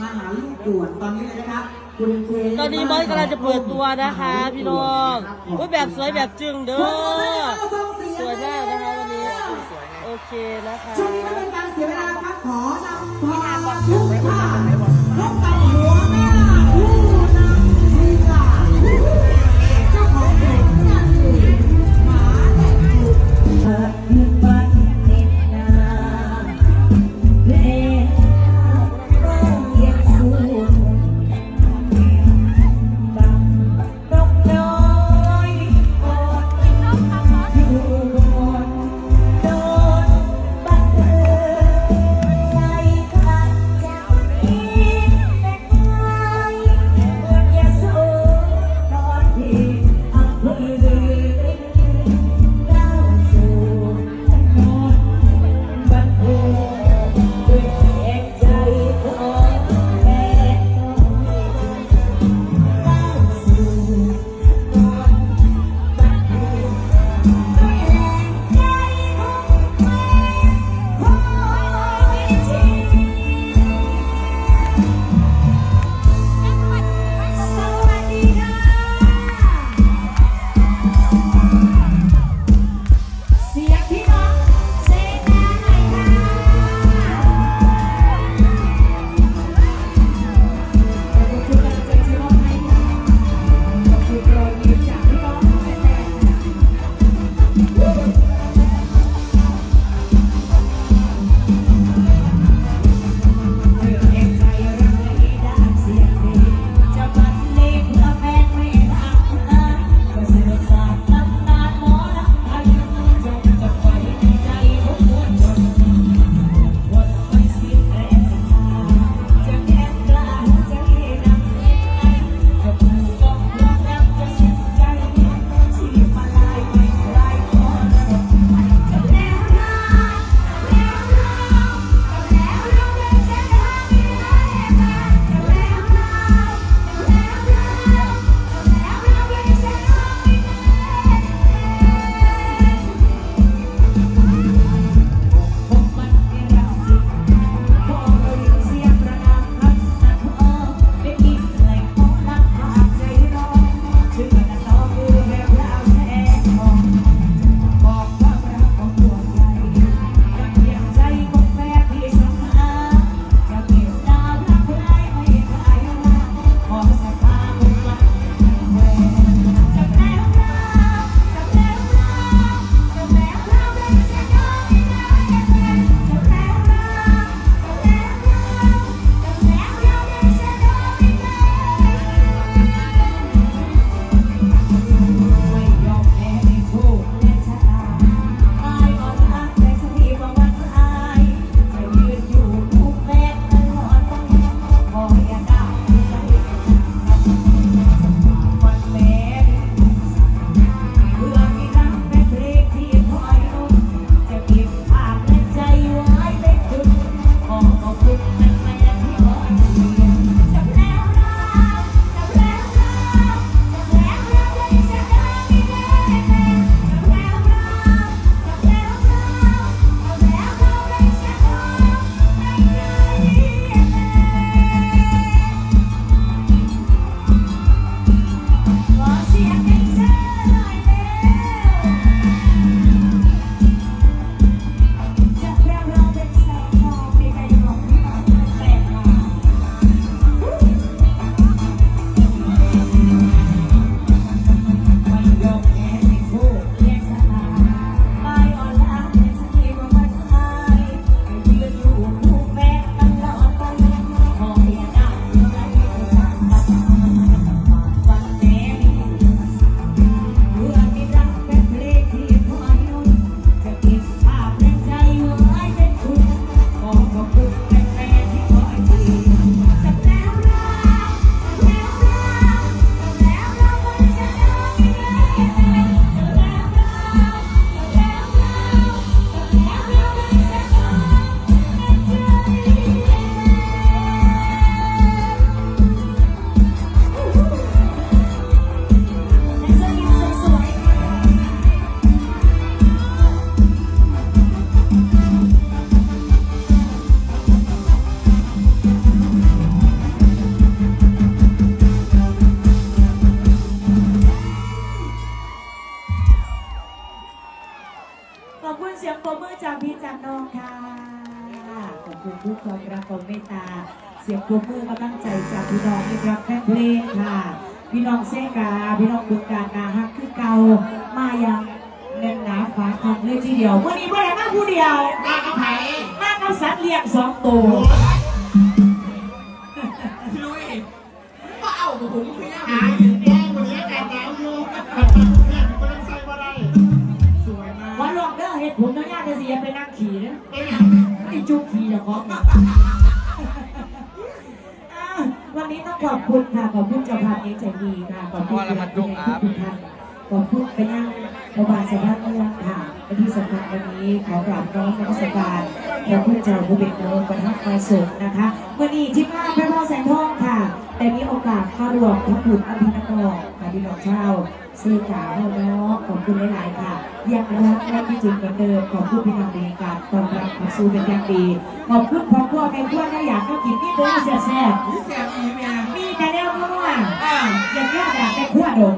มาหาลูกด่วนตอนนี้เลยนะครับคุณเคตอนนี้บอสกำลังจะเปิดตัวนะคะพี่น้องว่าแบบสวยแบบจึงเด้อสวยมากนะคะวันนี้โอเคนะคะช่วงนี้ไม่เป็นการเสียเวลาครับขอนำพาทุกท่านพบกับหัวหน้านนองค่ะ ขอบคุณทุกคนรับความเมตตา เสียงปรบมือกำลังใจจากพี่น้องที่รับแม่เพลงค่ะ พี่น้องเซกา พี่น้องบุกการนาฮักคือเก่ามายังเน่นหนาฟ้าคงเลยทีเดียววันนี้พ่อแม่มาผู้เดียวมากับไผ่มากับสัตว์เลี้ยงสองตัวลุยมาเอาผมคือยังไง อ้จุกขี่จะของอะวันนี้ต้องขอบคุณค่ะ ขอบคุณเจ้าภาพนี้ใจดีค่ะ ขอบคุณทุกท่านขอบคุณไปนั่งประบาลสภาพเมืองค่ะ และที่สำคัญวันนี้ขอกราบน้อมนมัสการพระพุทธเจ้าผู้เป็นโลกประทับมาสุขนะคะวันนี้ที่มาพระพ่อแสงทองค่ะแต่มีโอกาสมารวมทั้งบุตรอภินันท์ค่ะพี่น้องชาเสื้อขาวเนาะขอบคุณหลาย ๆ ค่ะ ยังรักแลที่จริงเหมือนเดิมของผู้พี่น้องในการต้อนรับมาสู้เป็นอย่างดี ขอบคุณพ่อพ่อแม่พ่อแม่อยากก็กินนี่เด้แซ่บแซ่บมีแต่แนวมั่วอยากแยกอยาแไปขั้วโดง